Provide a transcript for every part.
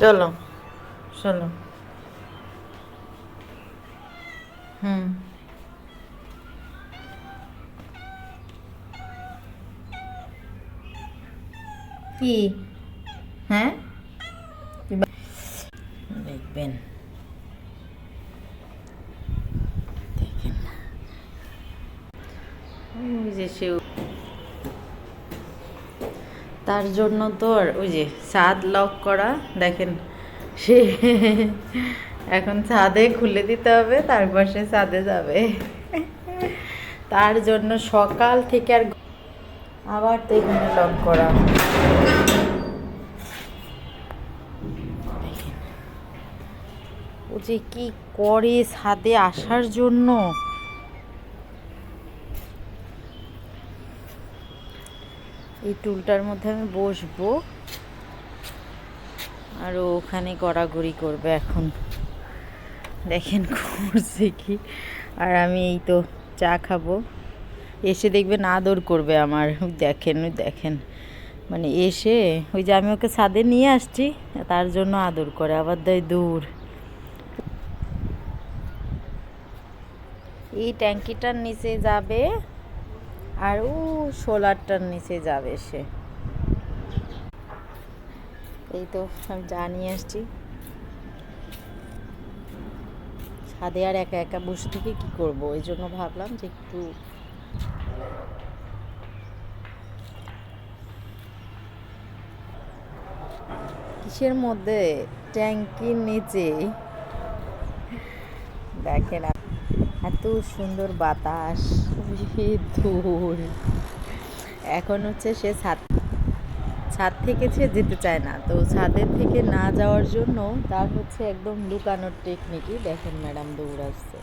চলো চলো। হুম। কি? হ্যাঁ? দেখবেন। দেখেন ওই যে সে তার জন্য তো আর ওই যে ছাদ লক করা, দেখেন, সে এখন ছাদে খুলে দিতে হবে, তারপর সে ছাদে যাবে তার জন্য সকাল থেকে আর আবার তো এখানে লক করা। ও যে কি করে ছাদে আসার জন্য এই টুলটার মধ্যে আমি বসবো। আর ওখানে গড়াগড়ি করবে এখন। দেখেন করছে কি। আর আমি এই তো চা খাব। এসে দেখবেন আদর করবে আমার। দেখেন, ওই দেখেন। মানে এসে ওই যে আমি ওকে ছাদে নিয়ে আসছি, তার জন্য আদর করে, আবার দেয় দূর এই ট্যাঙ্কিটার নিচে যাবে। আর ও সোলারটার নিচে যাবে সে। এই তো আমি জানিয়ে আসছি। ছাদে আর একা একা বসে থেকে কি করব? এই জন্য ভাবলাম যে একটু কিসের মধ্যে ট্যাঙ্কির নিচে? দেখেন এত সুন্দর বাতাস। দূর এখন হচ্ছে সে ছাদ ছাদ থেকে সে যেতে চায় না। তো ছাদের থেকে না যাওয়ার জন্য তার হচ্ছে একদম লুকানোর টেকনিকই দেখেন ম্যাডাম দৌড়াচ্ছে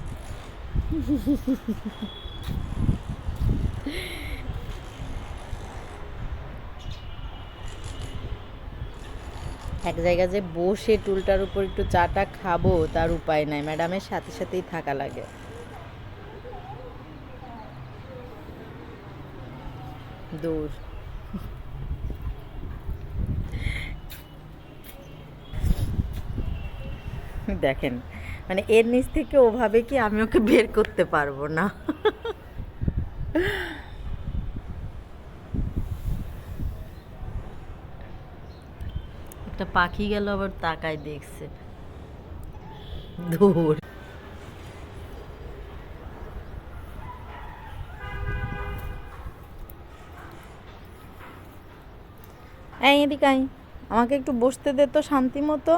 এক জায়গায় যে বসে টুলটার উপর একটু চাটা খাব, তার উপায় নাই। ম্যাডামের সাথে সাথেই থাকা লাগে। দূর। দেখেন মানে এর নিচ থেকে ওভাবে কি আমি ওকে বের করতে পারব না? একটা পাখি গেল, আবার তাকায় দেখছে। দূর। এই এদিকে আমাকে একটু বসতে দে তো শান্তি মতো